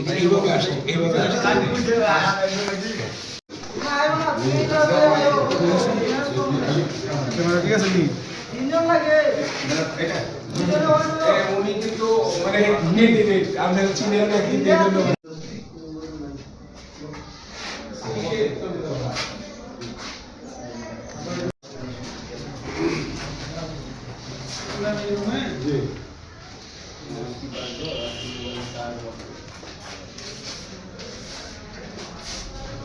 এটা এইভাবে আসে এইভাবে ঠিক আছে কি উনি কিন্তু মানে আমাদের চিনেন না কিন্তু